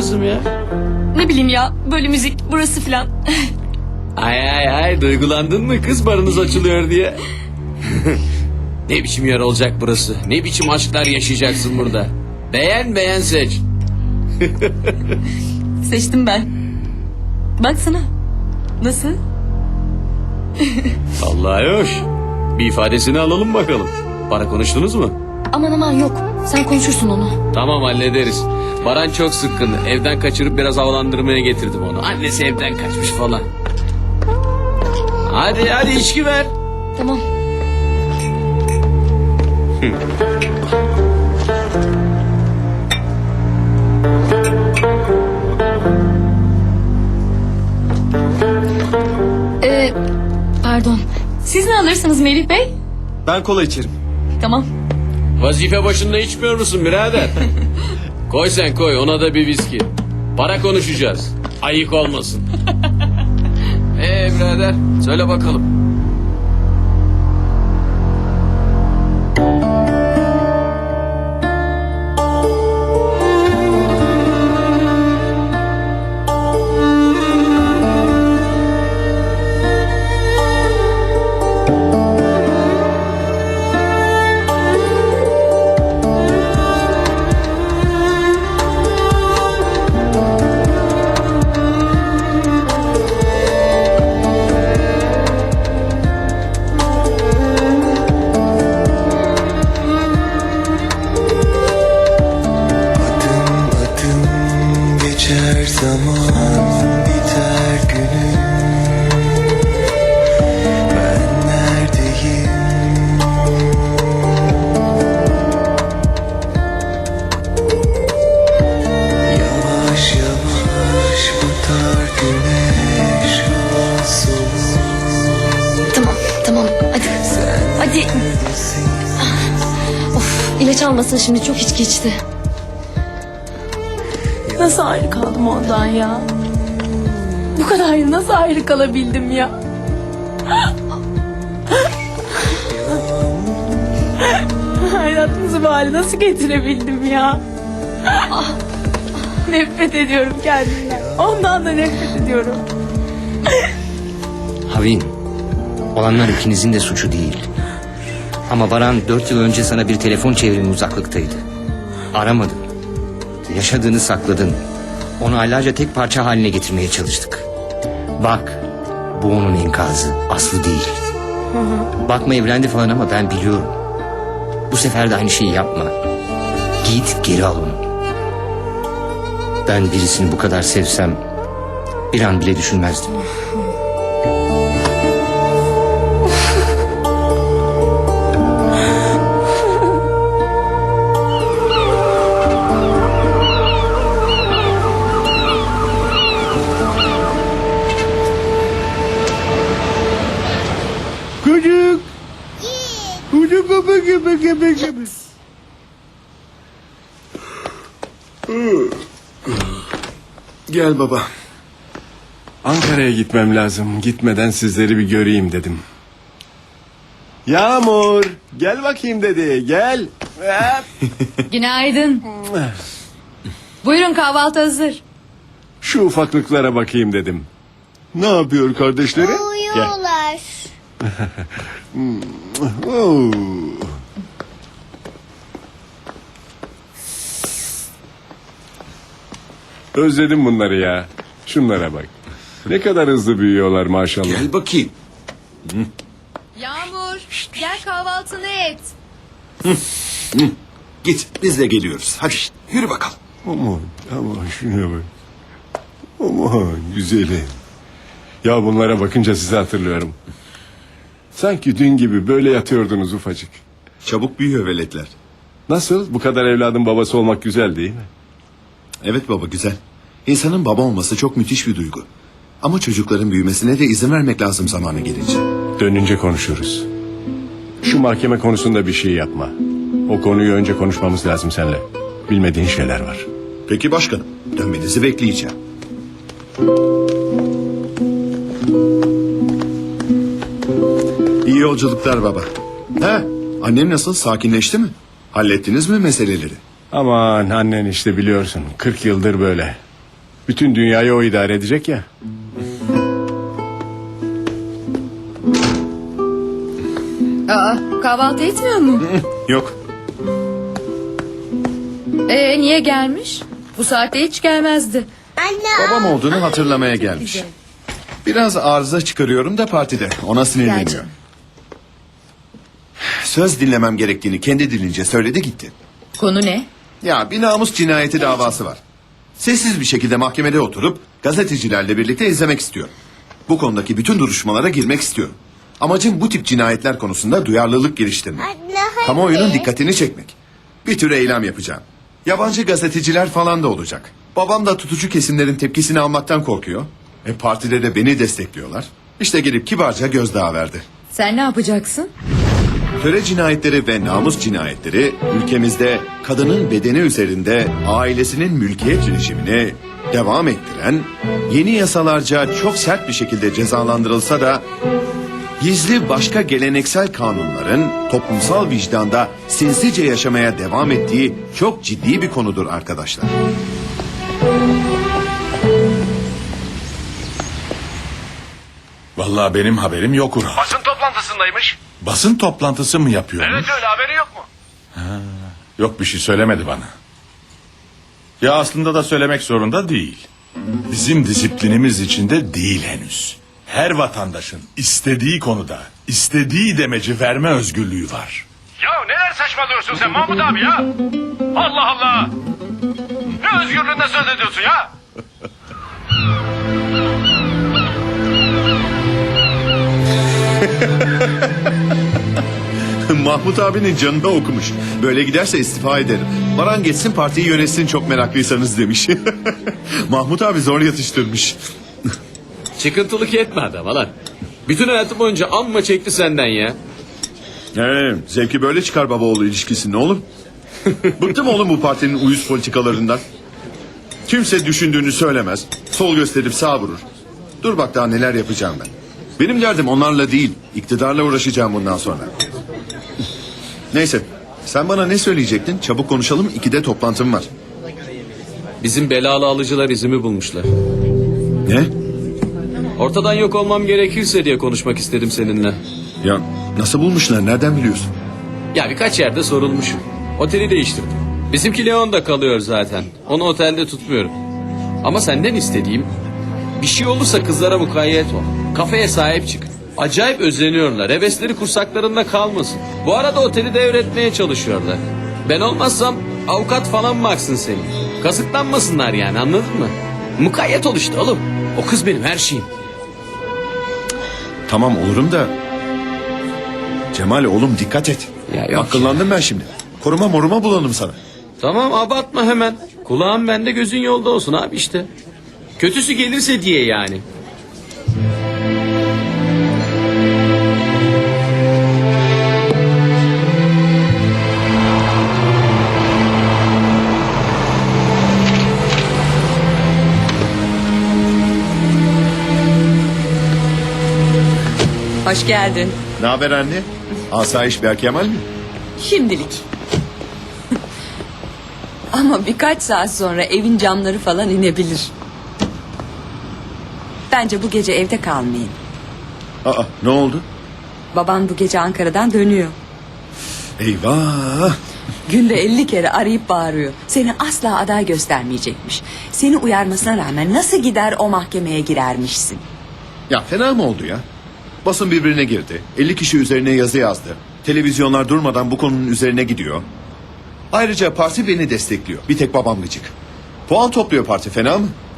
kızım ya? Ne bileyim ya böyle müzik burası filan. Ay ay ay duygulandın mı kız barınız açılıyor diye? ne biçim yer olacak burası? Ne biçim aşklar yaşayacaksın burada? Beğen beğen seç. Seçtim ben. Baksana. Nasıl? Vallahi hoş. Bir ifadesini alalım bakalım. Para konuştunuz mu? Aman aman yok. Sen konuşursun onu. Tamam hallederiz. Baran çok sıkkın. Evden kaçırıp biraz havalandırmaya getirdim onu. Annesi evden kaçmış falan. Hadi hadi içki ver. Tamam. Ee, pardon. Siz ne alırsınız Melih Bey? Ben kola içerim. Tamam. Vazife başında içmiyor musun birader? koy sen koy ona da bir viski. Para konuşacağız. Ayık olmasın. Ee birader söyle bakalım. Zaman biter günüm Ben neredeyim Yavaş yavaş batar güneş solur Tamam tamam hadi. Hadi. Of ilaç almasın şimdi çok içki içti. Nasıl ayrı kaldım ondan ya? Bu kadar yıl nasıl ayrı kalabildim ya? Hayatınızı bu hale nasıl getirebildim ya? nefret ediyorum kendimden. Ondan da nefret ediyorum. Havin, olanlar ikinizin de suçu değil. Ama Baran dört yıl önce sana bir telefon çevrimi uzaklıktaydı. Aramadın. Yaşadığını sakladın. Onu aylarca tek parça haline getirmeye çalıştık. Bak, bu onun enkazı, aslı değil. Bakma evlendi falan ama ben biliyorum. Bu sefer de aynı şeyi yapma. Git geri al onu. Ben birisini bu kadar sevsem bir an bile düşünmezdim. Gel baba. Ankara'ya gitmem lazım. Gitmeden sizleri bir göreyim dedim. Yağmur, gel bakayım dedi. Gel. Günaydın. Buyurun kahvaltı hazır. Şu ufaklıklara bakayım dedim. Ne yapıyor kardeşleri? Uyuyorlar. Oo. Özledim bunları ya. Şunlara bak. Ne kadar hızlı büyüyorlar maşallah. Gel bakayım. Yağmur gel kahvaltını et. Git biz de geliyoruz. Hadi yürü bakalım. Aman aman şuna bak. Aman güzeli. Ya bunlara bakınca sizi hatırlıyorum. Sanki dün gibi böyle yatıyordunuz ufacık. Çabuk büyüyor veletler. Nasıl? Bu kadar evladın babası olmak güzel değil mi? Evet baba güzel. İnsanın baba olması çok müthiş bir duygu. Ama çocukların büyümesine de izin vermek lazım zamanı gelince. Dönünce konuşuruz. Şu mahkeme konusunda bir şey yapma. O konuyu önce konuşmamız lazım seninle. Bilmediğin şeyler var. Peki başkanım. Dönmenizi bekleyeceğim. İyi yolculuklar baba. He, annem nasıl? Sakinleşti mi? Hallettiniz mi meseleleri? Aman annen işte biliyorsun 40 yıldır böyle. Bütün dünyayı o idare edecek ya. Aa, kahvaltı etmiyor mu? Yok. Ee, niye gelmiş? Bu saatte hiç gelmezdi. Babam olduğunu hatırlamaya gelmiş. Biraz arıza çıkarıyorum da partide. Ona sinirleniyor. Söz dinlemem gerektiğini kendi dilince söyledi gitti. Konu ne? Ya bir namus cinayeti davası var. Sessiz bir şekilde mahkemede oturup gazetecilerle birlikte izlemek istiyorum. Bu konudaki bütün duruşmalara girmek istiyorum. Amacım bu tip cinayetler konusunda duyarlılık geliştirmek. Kamuoyunun dikkatini çekmek. Bir tür eylem yapacağım. Yabancı gazeteciler falan da olacak. Babam da tutucu kesimlerin tepkisini almaktan korkuyor. E partide de beni destekliyorlar. İşte gelip kibarca gözdağı verdi. Sen ne yapacaksın? Töre cinayetleri ve namus cinayetleri ülkemizde kadının bedeni üzerinde ailesinin mülkiyet rejimini devam ettiren, yeni yasalarca çok sert bir şekilde cezalandırılsa da gizli başka geleneksel kanunların toplumsal vicdanda sinsice yaşamaya devam ettiği çok ciddi bir konudur arkadaşlar. Vallahi benim haberim yok Ural. Basın toplantısındaymış. Basın toplantısı mı yapıyormuş? Evet öyle haberi yok mu? Yok bir şey söylemedi bana. Ya aslında da söylemek zorunda değil. Bizim disiplinimiz içinde değil henüz. Her vatandaşın istediği konuda istediği demeci verme özgürlüğü var. Ya neler saçmalıyorsun sen Mahmut abi ya? Allah Allah. Ne özgürlüğünde söz ediyorsun ya? Mahmut abinin canına okumuş. Böyle giderse istifa ederim. Baran geçsin partiyi yönetsin çok meraklıysanız demiş. Mahmut abi zor yatıştırmış. Çıkıntılık etme adama lan. Bütün hayatım boyunca amma çekti senden ya. He, zevki böyle çıkar baba oğlu ilişkisi ne olur? Bıktım oğlum bu partinin uyuz politikalarından. Kimse düşündüğünü söylemez. Sol gösterip sağ vurur. Dur bak daha neler yapacağım ben. Benim derdim onlarla değil, iktidarla uğraşacağım bundan sonra. Neyse, sen bana ne söyleyecektin? Çabuk konuşalım, ikide toplantım var. Bizim belalı alıcılar izimi bulmuşlar. Ne? Ortadan yok olmam gerekirse diye konuşmak istedim seninle. Ya nasıl bulmuşlar, nereden biliyorsun? Ya birkaç yerde sorulmuşum. Oteli değiştirdim. Bizimki Leon'da kalıyor zaten. Onu otelde tutmuyorum. Ama senden istediğim bir şey olursa kızlara mukayyet ol. Kafeye sahip çık. Acayip özleniyorlar. Hevesleri kursaklarında kalmasın. Bu arada oteli devretmeye çalışıyorlar. Ben olmazsam avukat falan baksın senin. Kasıklanmasınlar yani anladın mı? Mukayyet ol işte oğlum. O kız benim her şeyim. Tamam olurum da... Cemal oğlum dikkat et. Ya yok. Akıllandım ben şimdi. Koruma moruma bulalım sana. Tamam abartma hemen. Kulağın bende gözün yolda olsun abi işte. Kötüsü gelirse diye yani. Hoş geldin. Ne haber anne? Asayiş Berkemal mi? Şimdilik. Ama birkaç saat sonra evin camları falan inebilir. Bence bu gece evde kalmayın. Aa ne oldu? Baban bu gece Ankara'dan dönüyor. Eyvah! Günde 50 kere arayıp bağırıyor. Seni asla aday göstermeyecekmiş. Seni uyarmasına rağmen nasıl gider o mahkemeye girermişsin. Ya fena mı oldu ya? Basın birbirine girdi. 50 kişi üzerine yazı yazdı. Televizyonlar durmadan bu konunun üzerine gidiyor. Ayrıca parti beni destekliyor. Bir tek babam gıcık. Puan topluyor parti fena mı?